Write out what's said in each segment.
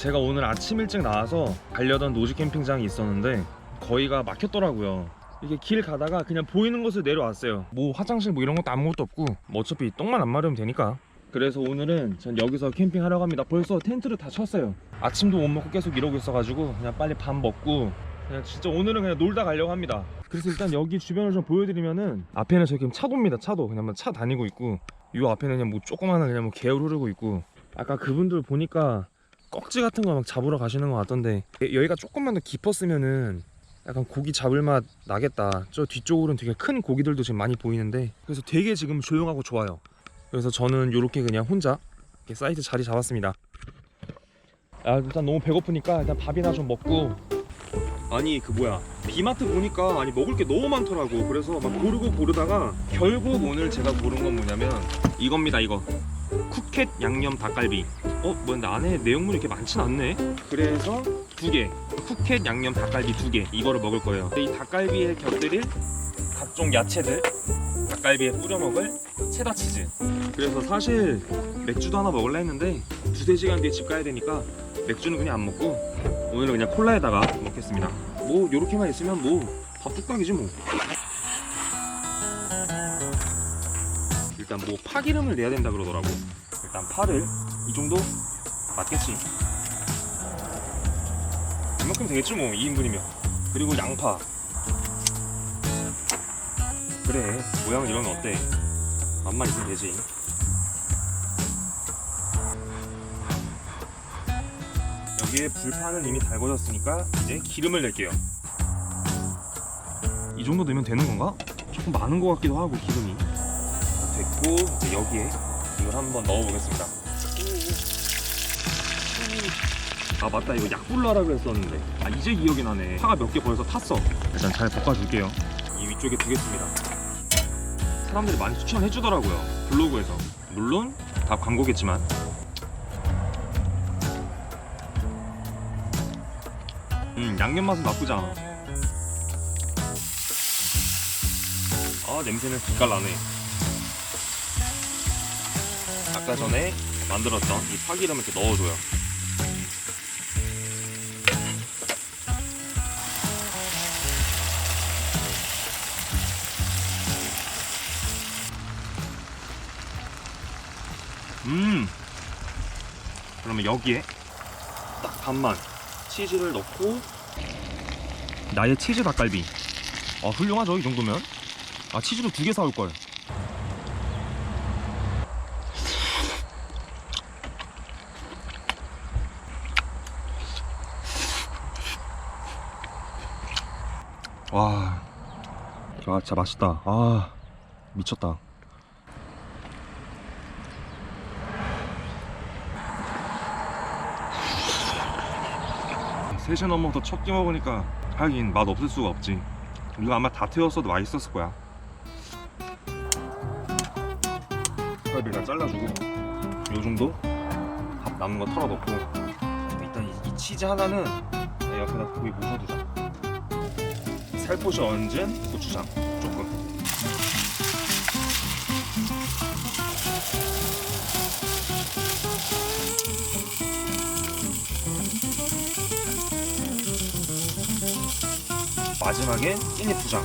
제가 오늘 아침 일찍 나와서 가려던 노지 캠핑장이 있었는데 거기가 막혔더라고요. 이게 길 가다가 그냥 보이는 곳을 내려왔어요. 뭐 화장실 뭐 이런 것도 아무것도 없고 뭐 어차피 똥만 안 마르면 되니까. 그래서 오늘은 전 여기서 캠핑하려고 합니다. 벌써 텐트를 다 쳤어요. 아침도 못 먹고 계속 이러고 있어가지고 그냥 빨리 밥 먹고 그냥 진짜 오늘은 그냥 놀다 가려고 합니다. 그래서 일단 여기 주변을 좀 보여드리면은 앞에는 저기 차도입니다. 차도 그냥 뭐차 다니고 있고 이 앞에는 그냥 뭐 조그마한 그냥 뭐 개울 흐르고 있고 아까 그분들 보니까 꺽지 같은 거 막 잡으러 가시는 것 같던데 여기가 조금만 더 깊었으면은 약간 고기 잡을 맛 나겠다. 저 뒤쪽으로는 되게 큰 고기들도 지금 많이 보이는데 그래서 되게 지금 조용하고 좋아요. 그래서 저는 이렇게 그냥 혼자 이렇게 사이트 자리 잡았습니다. 아 일단 너무 배고프니까 일단 밥이나 좀 먹고 아니 그 뭐야 비마트 보니까 아니 먹을 게 너무 많더라고 그래서 막 고르고 고르다가 결국 오늘 제가 고른 건 뭐냐면 이겁니다 이거 쿠켓 양념 닭갈비 어? 뭐 근데 안에 내용물이 이렇게 많진 않네. 그래서 두개. 쿠켓 양념 닭갈비 두 개. 이거를 먹을 거예요. 이 닭갈비에 곁들일 각종 야채들 닭갈비에 뿌려 먹을 체다 치즈. 그래서 사실 맥주도 하나 먹을라 했는데 두세 시간 뒤에 집 가야 되니까 맥주는 그냥 안 먹고 오늘은 그냥 콜라에다가 먹겠습니다. 뭐 요렇게만 있으면 뭐 밥 뚝딱이지 뭐. 일단 뭐 파기름을 내야 된다 그러더라고. 일단 파를 이 정도? 맞겠지? 이만큼 되겠지 뭐 2인분이면. 그리고 양파. 그래 모양은 이러면 어때? 맛만 있으면 되지. 여기에 불판은 이미 달궈졌으니까 이제 기름을 낼게요. 이 정도 되면 되는 건가? 조금 많은 것 같기도 하고 기름이. 됐고 이제 여기에 이걸 한번 넣어보겠습니다 아 맞다. 이거 약불나라고 했었는데. 아 이제 기억이 나네. 파가 몇 개 벌써 탔어. 일단 잘 볶아줄게요. 이 위쪽에 두겠습니다. 사람들이 많이 추천해 주더라고요 블로그에서. 물론 다 광고겠지만. 음 양념 맛은 나쁘지 않아. 아 냄새는 빛깔 나네. 아까 전에 만들었던 이 파기름을 이렇게 넣어줘요. 음! 그러면 여기에 딱 반만 치즈를 넣고 나의 치즈 닭갈비. 아 훌륭하죠 이 정도면? 아 치즈를 두개 사올 걸 와, 아, 진짜 맛있다. 아, 미쳤다. 셋이 넘어서 첫 끼 먹으니까 하긴 맛 없을 수가 없지. 이거 아마 다 태웠어도 맛있었을 거야. 다 잘라주고 요 정도 밥 남은 거 털어놓고 일단 이, 이 치즈 하나는 옆에다 고기 묻어두자. 살포시 얹은 고추장 조금. 마지막에 깻잎 두장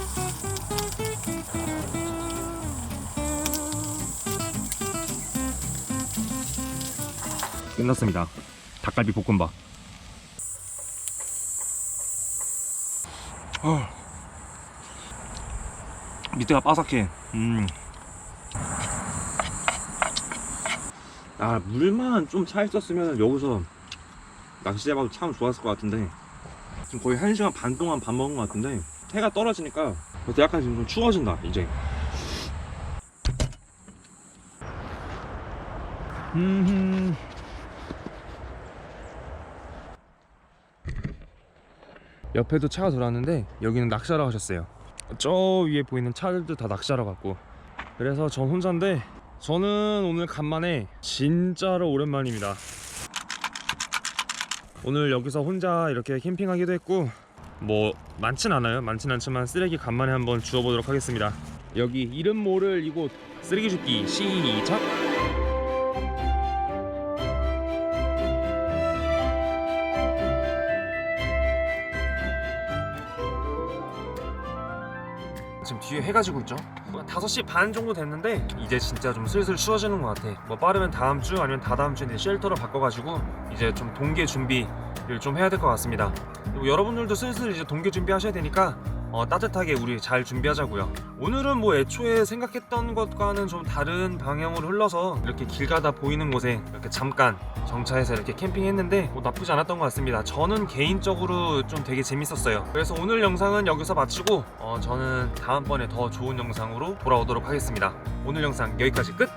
끝났습니다 닭갈비 볶음밥 어. 밑에가 바삭해. 음. 아 물만 좀 차 있었으면 여기서 낚시 해봐도 참 좋았을 것 같은데. 지금 거의 1시간 반 동안 밥 먹은 것 같은데 해가 떨어지니까 그래도 약간 지금 좀 추워진다 이제. 음 옆에도 차가 돌았는데 여기는 낚시하러 가셨어요 저 위에 보이는 차들도 다 낚시하러 갔고. 그래서 전 혼자인데 저는 오늘 간만에 진짜로 오랜만입니다. 오늘 여기서 혼자 이렇게 캠핑하기도 했고 뭐 많진 않아요. 많진 않지만 쓰레기 간만에 한번 주워보도록 하겠습니다. 여기 이름 모를 이곳 쓰레기 줍기 시작 뒤에 해가 지고 있죠. 5시 반 정도 됐는데 이제 진짜 좀 슬슬 추워지는 것 같아. 뭐 빠르면 다음 주 아니면 다다음 주에 이제 쉘터를 바꿔가지고 이제 좀 동계 준비 를 좀 해야 될 것 같습니다 그리고 여러분들도 슬슬 이제 동계 준비하셔야 되니까 어, 따뜻하게 우리 잘 준비하자고요. 오늘은 뭐 애초에 생각했던 것과는 좀 다른 방향으로 흘러서 이렇게 길 가다 보이는 곳에 이렇게 잠깐 정차해서 이렇게 캠핑했는데 뭐 나쁘지 않았던 것 같습니다. 저는 개인적으로 좀 되게 재밌었어요. 그래서 오늘 영상은 여기서 마치고 어, 저는 다음번에 더 좋은 영상으로 돌아오도록 하겠습니다. 오늘 영상 여기까지 끝.